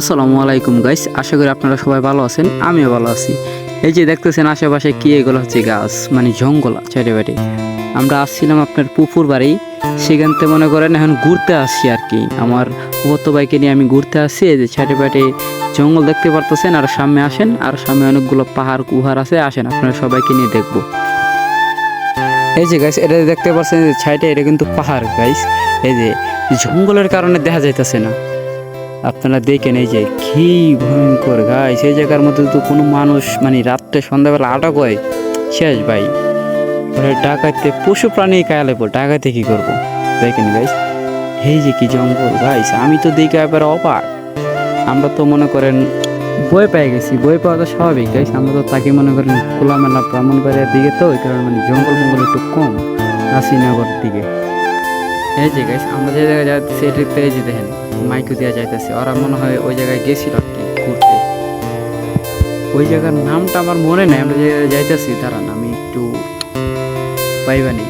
আসসালামু আলাইকুম গাইস আশা করি আপনারা সবাই ভালো আছেন, আমিও ভালো আছি। এই যে দেখতেছেন আশেপাশে কি, এগুলো হচ্ছে গাছ মানে জঙ্গল চারিবাড়ি আমরা আসছিলাম আপনার পুকুর বাড়ি, সেখান থেকে মনে করেন এখন ঘুরতে আসছি আর কি। আমার উপত্য বাইকে নিয়ে আমি ঘুরতে আসছি, এই যে চারিপাটে জঙ্গল দেখতে পারতেছেন, আর সামনে আসেন, আর সামনে অনেকগুলো পাহাড় কুহার আছে, আসেন, আপনারা সবাইকে নিয়ে দেখব। এই যে গাইস এটা দেখতে পাচ্ছেন ছাইটা, এটা কিন্তু পাহাড় গাইস এই যে জঙ্গলের কারণে দেখা যাইতেছে না। আপনারা দেখেন এই যে কি ভয়ঙ্কর গাই সেই জায়গার মধ্যে তো কোনো মানুষ মানে রাত্রে সন্ধ্যাবেলা আটক হয় শেষ ভাই। ওরা ডাকাইতে পশু প্রাণী কায়ালে পর ডাকাইতে কি করব? দেখেন গাইস এই যে কি জঙ্গল গাইস আমি তো দেখে এবারে অবাক। আমরা তো মনে করেন বই পেয়ে গেছি। বই পাওয়া তো স্বাভাবিক গাইস আমরা তো তাকে মনে করেন খোলামেলা ব্রাহ্মণবাড়িয়ার দিকে তো ওই কারণে মানে জঙ্গল মঙ্গল একটু কম। নাসিনগর দিকে। এই যে গাইস আমরা যে জায়গায় যাচ্ছি এটাতে এই যে দেখেন মাইকু দেওয়া যাইতেছে। ওরা মনে হয় ওই জায়গায় গেছিল আর কি, ঘুরতে। ওই জায়গার নামটা আমার মনে নেই, আমরা যে যাইতেছি, দাঁড়ান, আমি একটু পাইবানি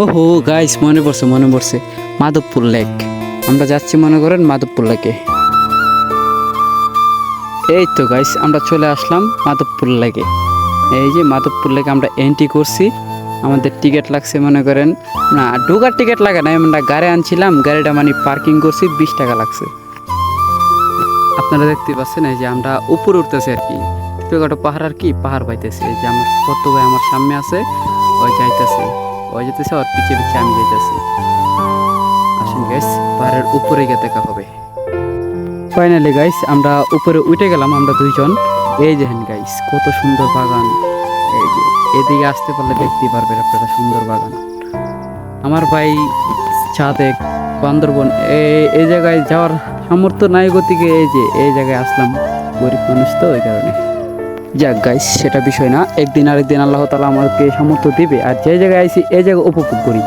ওহো গাইস মনে পড়ছে মনে পড়ছে। মাধবপুর লেক আমরা যাচ্ছি, মনে করেন, মাধবপুর লেকে এই তো গাইস আমরা চলে আসলাম মাধবপুর লেকে এই যে মাধবপুর লেকে আমরা এন্ট্রি করছি। আমাদের টিকিট লাগছে, মনে করেন। না, ঢোকার টিকিট লাগে না আমরা গাড়ি আনছিলাম, গাড়িটা মানে পার্কিং করছি, বিশ টাকা লাগছে। আপনারা দেখতে পাচ্ছেন, এই যে আমরা উপরে উঠতেছি আর কি। ছোটখাটো পাহাড় আর কি, পাহাড় পাইতেছি। যে আমার কত ভাই আমার সামনে আছে ওই যাইতেছে। ওই যেতেছে আর পিছিয়ে পিছিয়ে আমি যাইতেছি। আসুন গাইস পাহাড়ের উপরে গিয়ে দেখা হবে। ফাইনালি গাইস আমরা উপরে উঠে গেলাম, আমরা দুইজন। এই দেখেন গাইস কত সুন্দর বাগান। এদিকে আসতে পারলে দেখতে পারবেন আপনারা সুন্দর বাগান। আমার ভাই ছাদে বান্দরবন এই- জায়গায় যাওয়ার সামর্থ্য নাই গতিকে এই যে, এই জায়গায় আসলাম। গরিব মানুষ তো ওই কারণে। যাক গাইস সেটা বিষয় না। একদিন আরেকদিন আল্লাহ তালা আমাকে সামর্থ্য দিবে। আর যে জায়গায় আইছি, এই জায়গায় উপভোগ করি।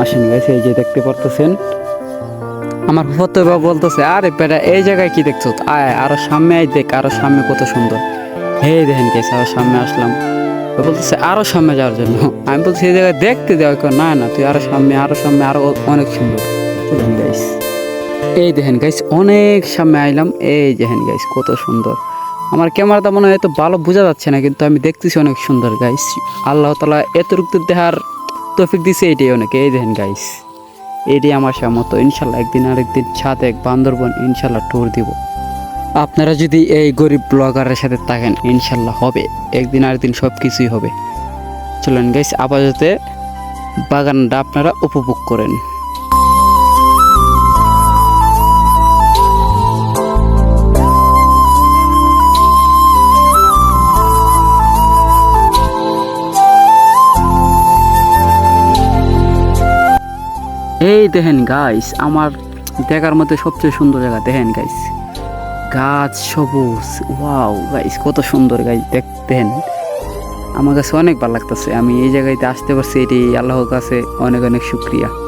আসেন গাইস এই যে দেখতে পারতেছেন। আমার ফতো বা বলতেছে, আরে বেটা, এই জায়গায় কি দেখছ? আয়, আরও সামনে আয় দেখ, আরও সামনে কত সুন্দর। হে দেখেন গেছে আরও সামনে আসলাম। বলতেছে, আরও সামনে যাওয়ার জন্য। আমি বলছি এই জায়গায় দেখতে দেওয়া কেউ না না, তুই আরও সামনে আরও সামনে, আরও অনেক সুন্দর। এই দেখেন গাইস অনেক সামনে আইলাম। এই দেখেন গাইস কত সুন্দর। আমার ক্যামেরাটা মনে হয় এত ভালো বোঝা যাচ্ছে না, কিন্তু আমি দেখতেছি অনেক সুন্দর গাইস আল্লাহ তালা এতটুকু দেহার তফিক দিছে এইটাই অনেক। এই দেখেন গাইস এটাই আমার সামর্থ্য। ইনশাল্লাহ একদিন আরেকদিন ছাদ এক বান্দরবন ইনশাল্লাহ ট্যুর দিব। আপনারা যদি এই গরিব ব্লগারের সাথে থাকেন, ইনশাল্লাহ হবে। একদিন আরেকদিন সব কিছুই হবে। চলেন গাইস আপাতত বাগানটা আপনারা উপভোগ করেন। এই দেখেন গাইস আমার দেখার মধ্যে সবচেয়ে সুন্দর জায়গা, দেখেন গাইস গাছ সবুজ, ওয়াও গাইস কত সুন্দর গাইস দেখতেন। আমার কাছে অনেক ভালো লাগতেছে। আমি এই জায়গাতে আসতে পারছি, এটি আল্লাহর কাছে অনেক অনেক শুক্রিয়া।